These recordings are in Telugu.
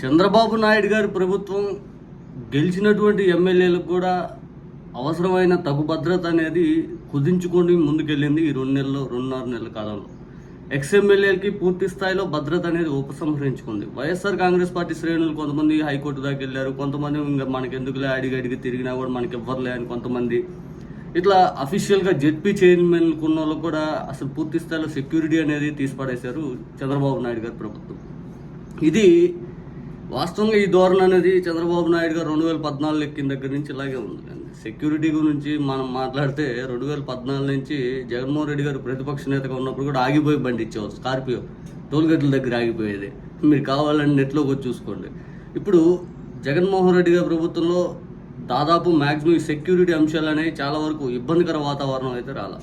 చంద్రబాబు నాయుడు గారి ప్రభుత్వం గెలిచినటువంటి ఎమ్మెల్యేలకు కూడా అవసరమైన తగు భద్రత అనేది కుదించుకొని ముందుకెళ్ళింది ఈ రెండు నెలలు రెండున్నర నెలల కాలంలో. ఎక్స్ ఎమ్మెల్యేలకి పూర్తి స్థాయిలో భద్రత అనేది ఉపసంహరించుకుంది. వైఎస్ఆర్ కాంగ్రెస్ పార్టీ శ్రేణులు కొంతమంది హైకోర్టు దాకా వెళ్ళారు కొంతమంది ఇంకా మనకి ఎందుకులే అడిగి అడిగి తిరిగినా కూడా మనకి ఇవ్వరులే అని కొంతమంది. ఇట్లా అఫీషియల్గా జెడ్పీ చైర్మన్ ఉన్న వాళ్ళు కూడా అసలు పూర్తి స్థాయిలో సెక్యూరిటీ అనేది తీసిపడేశారు చంద్రబాబు నాయుడు గారి ప్రభుత్వం. ఇది వాస్తవంగా ఈ ధోరణి అనేది చంద్రబాబు నాయుడు గారు రెండు వేల పద్నాలుగు ఎక్కిన దగ్గర నుంచి ఇలాగే ఉంది. సెక్యూరిటీ గురించి మనం మాట్లాడితే రెండు వేల పద్నాలుగు నుంచి జగన్మోహన్ రెడ్డి గారు ప్రతిపక్ష నేతగా ఉన్నప్పుడు కూడా ఆగిపోయి బండి ఇచ్చేవారు. స్కార్పియో టోల్గేట్ల దగ్గర ఆగిపోయేది. మీరు కావాలని నెట్లోకి వచ్చి చూసుకోండి. ఇప్పుడు జగన్మోహన్ రెడ్డి గారి ప్రభుత్వంలో దాదాపు మ్యాక్సిమం సెక్యూరిటీ అంశాలు అనేవి చాలా వరకు ఇబ్బందికర వాతావరణం అయితే రాలా.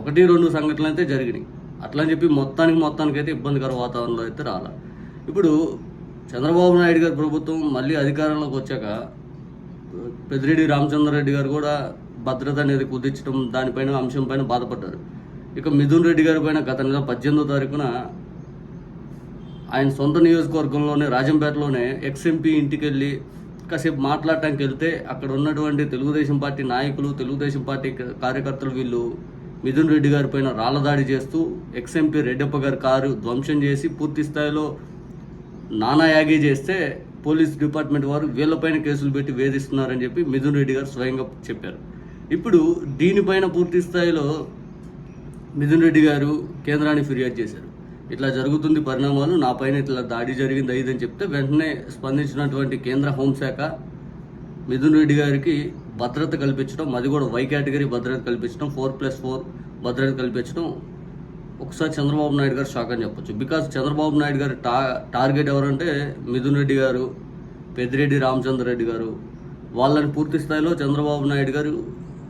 ఒకటి రెండు సంఘటనలు అయితే జరిగినాయి. అట్లా అని చెప్పి మొత్తానికి మొత్తానికి అయితే ఇబ్బందికర వాతావరణంలో అయితే రాలా. ఇప్పుడు చంద్రబాబు నాయుడు గారి ప్రభుత్వం మళ్ళీ అధికారంలోకి వచ్చాక పెద్దిరెడ్డి రామచంద్రారెడ్డి గారు కూడా భద్రత అనేది కుదిర్చడం దానిపైన అంశం పైన బాధపడ్డారు. ఇక మిథున్ రెడ్డి గారి పైన గత నెల పద్దెనిమిదో తారీఖున ఆయన సొంత నియోజకవర్గంలోనే రాజంపేటలోనే ఎక్స్ఎంపీ ఇంటికి వెళ్ళి కాసేపు మాట్లాడటానికి వెళ్తే అక్కడ ఉన్నటువంటి తెలుగుదేశం పార్టీ నాయకులు తెలుగుదేశం పార్టీ కార్యకర్తలు వీళ్ళు మిథున్ రెడ్డి గారి పైన రాళ్ళదాడి చేస్తూ ఎక్స్ఎంపీ రెడ్డప్ప గారి కారు ధ్వంసం చేసి పూర్తి స్థాయిలో నానాయాగి చేస్తే పోలీస్ డిపార్ట్మెంట్ వారు వీళ్ళపైన కేసులు పెట్టి వేధిస్తున్నారని చెప్పి మిథున్ రెడ్డి గారు స్వయంగా చెప్పారు. ఇప్పుడు దీనిపైన పూర్తి స్థాయిలో మిథున్ రెడ్డి గారు కేంద్రానికి ఫిర్యాదు చేశారు. ఇట్లా జరుగుతుంది పరిణామాలు నా పైన ఇట్లా దాడి జరిగింది అయిదని చెప్తే వెంటనే స్పందించినటువంటి కేంద్ర హోంశాఖ మిథున్ రెడ్డి గారికి భద్రత కల్పించడం అది కూడా వై కేటగిరీ భద్రత కల్పించడం ఫోర్ ప్లస్ ఫోర్ భద్రత కల్పించడం ఒకసారి చంద్రబాబు నాయుడు గారు షాక్ అని చెప్పొచ్చు. బికాజ్ చంద్రబాబు నాయుడు గారు టా టార్గెట్ ఎవరంటే మిథున్ రెడ్డి గారు పెద్దిరెడ్డి రామచంద్ర రెడ్డి గారు. వాళ్ళని పూర్తి స్థాయిలో చంద్రబాబు నాయుడు గారు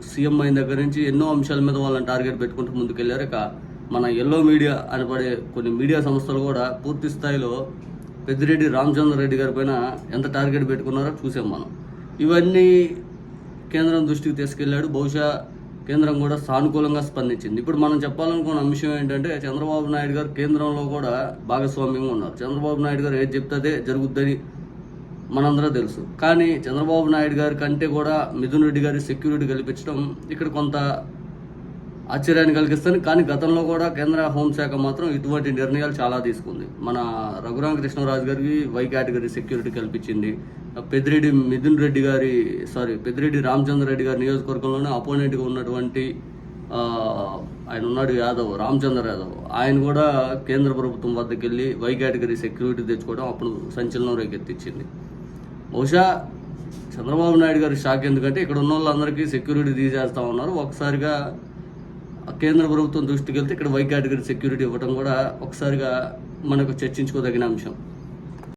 సీఎం అయిన దగ్గర నుంచి ఎన్నో అంశాల మీద వాళ్ళని టార్గెట్ పెట్టుకుంటూ ముందుకెళ్ళారు ఇక మన ఎల్లో మీడియా అని పడే కొన్ని మీడియా సంస్థలు కూడా పూర్తి స్థాయిలో పెద్దిరెడ్డి రామచంద్ర రెడ్డి గారి పైన ఎంత టార్గెట్ పెట్టుకున్నారో చూసాం మనం. ఇవన్నీ కేంద్రం దృష్టికి తీసుకెళ్ళాడు బహుశా కేంద్రం కూడా సానుకూలంగా స్పందించింది. ఇప్పుడు మనం చెప్పాలనుకున్న అంశం ఏంటంటే చంద్రబాబు నాయుడు గారు కేంద్రంలో కూడా భాగస్వామ్యంగా ఉన్నారు. చంద్రబాబు నాయుడు గారు ఏది చెప్తే అదే జరుగుద్దని మనందరూ తెలుసు. కానీ చంద్రబాబు నాయుడు గారి కంటే కూడా మిథున్ రెడ్డి గారి సెక్యూరిటీ కల్పించడం ఇక్కడ కొంత ఆశ్చర్యాన్ని కలిగిస్తుంది. కానీ గతంలో కూడా కేంద్ర హోంశాఖ మాత్రం ఇటువంటి నిర్ణయాలు చాలా తీసుకుంది. మన రఘురామ కృష్ణరాజు గారికి వై కేటగిరీ సెక్యూరిటీ కల్పించింది. పెద్దిరెడ్డి మిథున్ రెడ్డి గారి సారీ పెద్దిరెడ్డి రామచంద్ర రెడ్డి గారి నియోజకవర్గంలోనే అపోనెంట్గా ఉన్నటువంటి ఆయన ఉన్నాడు యాదవ్ రామచంద్ర యాదవ్. ఆయన కూడా కేంద్ర ప్రభుత్వం వద్దకు వెళ్ళి వై కేటగిరీ సెక్యూరిటీ తెచ్చుకోవడం అప్పుడు సంచలనం రేకెత్తించింది బహుశా చంద్రబాబు నాయుడు గారి షాక్ ఎందుకంటే ఇక్కడ ఉన్న వాళ్ళందరికీ సెక్యూరిటీ తీసేస్తా ఉన్నారు. ఒకసారిగా కేంద్ర ప్రభుత్వం దృష్టికి వెళ్తే ఇక్కడ వై కేటగిరీ సెక్యూరిటీ ఇవ్వడం కూడా ఒకసారిగా మనకు చర్చించుకోదగిన అంశం.